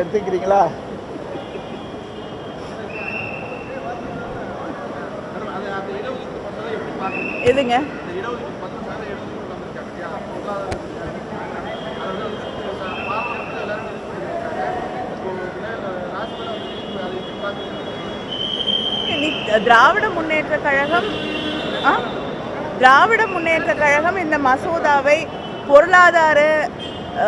எடுத்துக்கிறீங்களா? எதுங்க? திராவிட முன்னேற்ற கழகம் திராவிட முன்னேற்ற கழகம் இந்த மசோதாவை பொருளாதார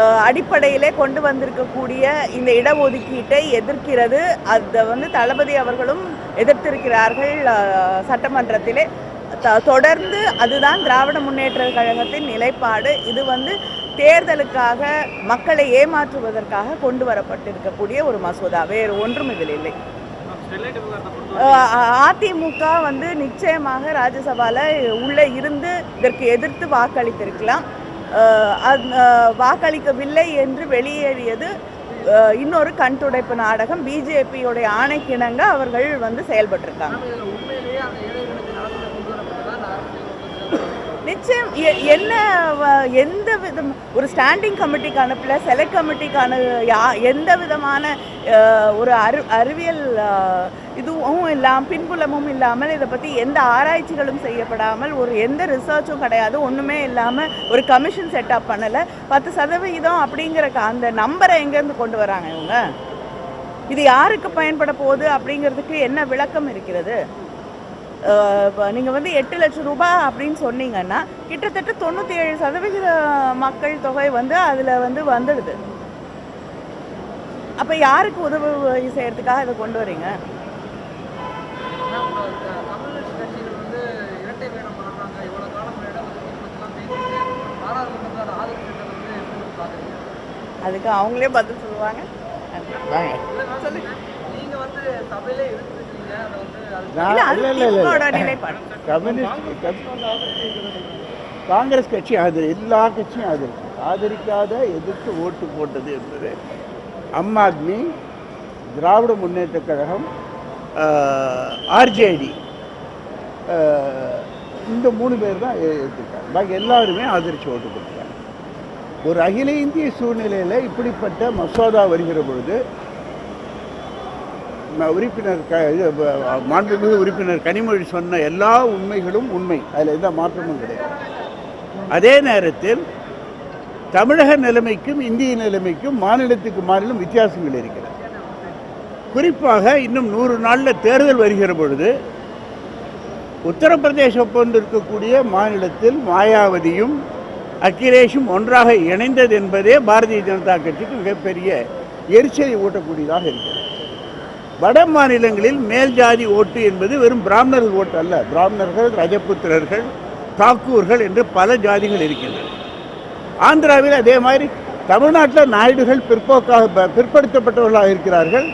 அடிப்படையிலே கொண்டு வந்திருக்கக்கூடிய இந்த இடஒதுக்கீட்டை எதிர்க்கிறது. அதை வந்து தளபதி அவர்களும் எதிர்த்திருக்கிறார்கள் சட்டமன்றத்திலே. த- தொடர்ந்து அதுதான் திராவிட முன்னேற்ற கழகத்தின் நிலைப்பாடு. இது வந்து தேர்தலுக்காக மக்களை ஏமாற்றுவதற்காக கொண்டு வரப்பட்டிருக்கக்கூடிய ஒரு மசோதா. வேறு ஒன்றும் இதில் இல்லை. அதிமுக வந்து நிச்சயமாக ராஜ்யசபால உள்ளே இருந்து இதற்கு எதிர்த்து வாக்களித்திருக்கலாம். வாக்களிக்கவில்லை என்று வெளியேறியது இன்னொரு கண் துடைப்பு நாடகம். பிஜேபியோடைய ஆணைக்கிணங்க அவர்கள் வந்து செயல்பட்டிருக்காங்க. நிச்சயம் எ- என்ன வ- எந்த விதம் ஒரு ஸ்டாண்டிங் கமிட்டிக்கு அனுப்பல செலக்ட் கமிட்டிக்கான யா எந்த விதமான ஒரு அறி அறிவியல் இதுவும் இல்லாமல் பின்புலமும் இல்லாமல் இதை பற்றி எந்த ஆராய்ச்சிகளும் செய்யப்படாமல் ஒரு எந்த ரிசர்ச்சும் கிடையாது ஒன்றுமே இல்லாமல் ஒரு கமிஷன் செட்டப் பண்ணலை. பத்து சதவிகிதம் அப்படிங்கிற க- அந்த நம்பரை எங்கேருந்து கொண்டு வராங்க இவங்க? இது யாருக்கு பயன்பட போகுது அப்படிங்கிறதுக்கு என்ன விளக்கம் இருக்கிறது? நீங்கள் வந்து எட்டு லட்சம் ரூபாய் அப்படின்னு சொன்னீங்கன்னா கிட்டத்தட்ட தொண்ணூற்றி ஏழு சதவிகித மக்கள் தொகை வந்து அதில் வந்து வந்துடுது. அப்போ யாருக்கு உதவி செய்யறதுக்காக இதை கொண்டு வரீங்க? அதுக்கு அவங்களே பதில் சொல்லுவாங்க. வாங்க. நீங்க வந்து சபையிலே இருந்துருக்கீங்க காங்கிரஸ் கட்சி ஆதரி எல்லா கட்சியும் ஆதரிச்சு ஆதரிக்காத எதிர்த்து ஓட்டு போட்டது என்பது அம் ஆத்மி திராவிட முன்னேற்ற கழகம் ஆர்ஜேடி இந்த மூணு பேர் தான் எடுத்துருக்காங்க பாக்கி எல்லாருமே ஆதரித்து ஓட்டு போட்டுருக்காங்க ஒரு அகில இந்திய சூழ்நிலையில் இப்படிப்பட்ட மசோதா வருகிற பொழுது உறுப்பினர் க இது, மாண்புமிகு உறுப்பினர் கனிமொழி சொன்ன எல்லா உண்மைகளும் உண்மை. அதில் எந்த மாற்றமும் கிடையாது. அதே நேரத்தில் தமிழக நிலைமைக்கும் இந்திய நிலைமைக்கும் மாநிலத்துக்கு மாநிலம் வித்தியாசங்கள் இருக்கிறது. குறிப்பாக இன்னும் நூறு நாளில் தேர்தல் வருகிற பொழுது உத்தரப்பிரதேசம் போன்று இருக்கக்கூடிய மாநிலத்தில் மாயாவதியும் அகிலேஷும் ஒன்றாக இணைந்தது என்பதே பாரதிய ஜனதா கட்சிக்கு மிகப்பெரிய எரிச்சலை ஊட்டக்கூடியதாக இருக்கிறது. வட மாநிலங்களில் மேல் ஜாதி ஓட்டு என்பது வெறும் பிராமணர்கள் ஓட்டு அல்ல. பிராமணர்கள் ரஜபுத்திரர்கள் தாக்கூர்கள் என்று பல ஜாதிகள் இருக்கின்றன. ஆந்திராவில் அதே மாதிரி தமிழ்நாட்டில் நாயுடுகள் பிற்போக்காக பிற்படுத்தப்பட்டவர்களாக இருக்கிறார்கள்.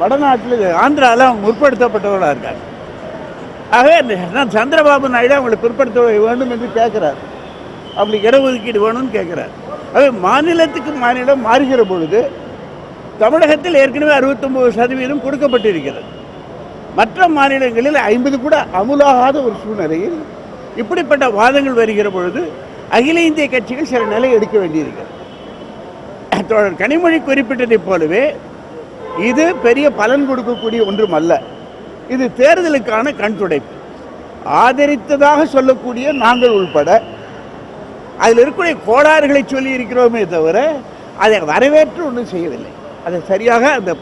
வடநாட்டில் ஆந்திராவில் அவங்க முற்படுத்தப்பட்டவர்களாக இருக்காங்க. ஆகவே நான் சந்திரபாபு நாயுடு அவங்களை பிற்படுத்த வேண்டும் என்று கேட்குறார். அவங்களுக்கு இடஒதுக்கீடு வேணும்னு கேட்குறார். ஆகவே மாநிலத்துக்கு மாநிலம் மாறுகிற பொழுது தமிழகத்தில் ஏற்கனவே அறுபத்தொம்பது சதவீதம் கொடுக்கப்பட்டிருக்கிறது. மற்ற மாநிலங்களில் ஐம்பது கூட அமுலாகாத ஒரு சூழ்நிலையில் இப்படிப்பட்ட வாதங்கள் வருகிற பொழுது அகில இந்திய கட்சிகள் சில நிலை எடுக்க வேண்டியிருக்கிறது. தோழர் கனிமொழி குறிப்பிட்டதைப் போலவே இது பெரிய பலன் கொடுக்கக்கூடிய ஒன்றும் அல்ல. இது தேர்தலுக்கான கண் துடைப்பு. ஆதரித்ததாக சொல்லக்கூடிய நாங்கள் உள்பட அதில் இருக்கக்கூடிய கோளாறுகளை சொல்லி இருக்கிறோமே தவிர அதை வரவேற்று ஒன்றும் செய்யவில்லை. அதை சரியாக அந்த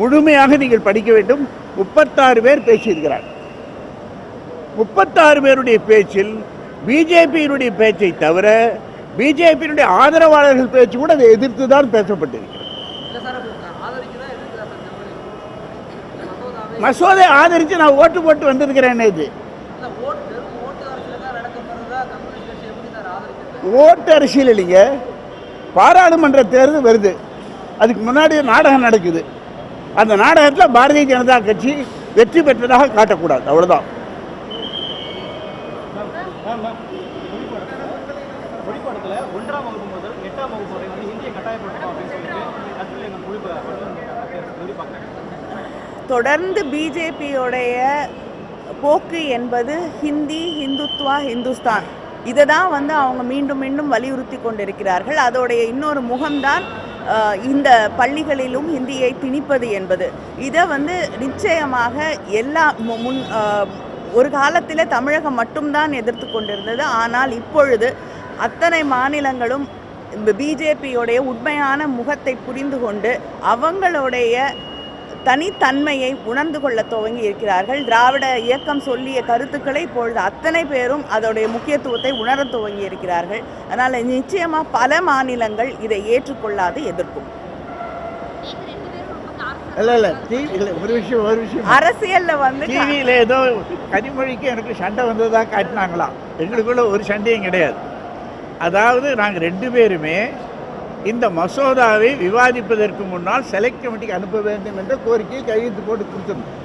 முழுமையாக நீங்கள் படிக்க வேண்டும். முப்பத்தாறு பேர் பேசியிருக்கிறார். முப்பத்தாறு பேருடைய பேச்சில் பிஜேபியினுடைய பேச்சை தவிர பிஜேபியினுடைய ஆதரவாளர்கள் பேச்சு கூட அதை எதிர்த்து தான் பேசப்பட்டிருக்கிறது. மசோதை ஆதரித்து நான் ஓட்டு போட்டு வந்திருக்கிறேன் இது. ஓட்டு அரசியல் இல்லைங்க. பாராளுமன்ற தேர்தல் வருது. அதுக்கு முன்னாடி நாடகம் நடக்குது. அந்த நாடகத்தில் பாரதிய ஜனதா கட்சி வெற்றி பெற்றதாக காட்டக்கூடாது. பார்க்குறாங்க தொடர்ந்து பிஜேபியோடைய போக்கு என்பது ஹிந்தி ஹிந்துத்வா ஹிந்துஸ்தான். இதை தான் வந்து அவங்க மீண்டும் மீண்டும் வலியுறுத்தி கொண்டிருக்கிறார்கள். அதோடைய இன்னொரு முகம்தான் இந்த பள்ளிகளிலும் ஹிந்தியை திணிப்பது என்பது. இதை வந்து நிச்சயமாக எல்லா மு- முன் ஒரு காலத்தில் தமிழகம் மட்டும்தான் எதிர்த்து கொண்டிருந்தது. ஆனால் இப்பொழுது அத்தனை மாநிலங்களும் பிஜேபியோடைய உண்மையான முகத்தை புரிந்து கொண்டு அவங்களுடைய தனித்தன்மையை உணர்ந்து கொள்ள துவங்கி இருக்கிறார்கள் திராவிட இயக்கம் சொல்லிய கருத்துக்களை இப்பொழுது அத்தனை பேரும் அதோடைய முக்கியத்துவத்தை உணர துவங்கி இருக்கிறார்கள் அதனால் நிச்சயமாக பல மாநிலங்கள் இதை ஏற்றுக்கொள்ளாது எதிர்க்கும் இல்லை ஒரு விஷயம் ஒரு விஷயம். அரசியல்ல வந்து டிவியில் ஏதோ கனிமொழிக்கு எனக்கு சண்டை வந்ததா காட்டினாங்களாம். எங்களுக்குள்ள ஒரு சண்டையும் கிடையாது. அதாவது நாங்கள் ரெண்டு பேருமே இந்த மசோதாவை விவாதிப்பதற்கு முன்னால் செலக்ட் கமிட்டிக்கு அனுப்ப வேண்டும் என்ற கோரிக்கையை கையெழுத்து போட்டு கொடுத்துருந்தோம்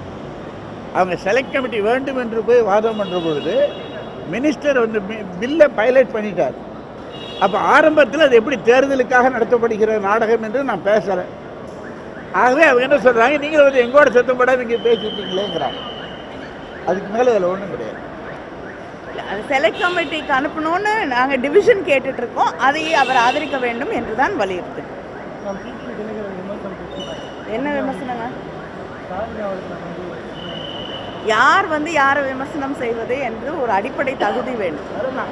அவங்க செலக்ட் கமிட்டி வேண்டும் என்று போய் வாதம் பண்ணுற பொழுது மினிஸ்டர் வந்து பில்லை பைலட் பண்ணிட்டார். அப்போ ஆரம்பத்தில் அது எப்படி தேர்தலுக்காக நடத்தப்படுகிற நாடகம் என்று நான் பேசுகிறேன் ஆகவே அவங்க என்ன சொல்கிறாங்க நீங்கள் வந்து எங்கோட சத்தம் போட நீங்கள் பேசிட்டீங்களேங்கிறாங்க. அதுக்கு மேலே அதில் ஒன்றும் கிடையாது. அது செலக்ட் கமிட்டிக்கு அனுப்பணும்னு நாங்கள் டிவிஷன் கேட்டுட்ருக்கோம். அதையே அவர் ஆதரிக்க வேண்டும் என்று தான் வலியுறுத்து என்ன விமர்சனங்க? யார் வந்து யாரை விமர்சனம் செய்வது என்று ஒரு அடிப்படை தகுதி வேண்டும். அதுதான்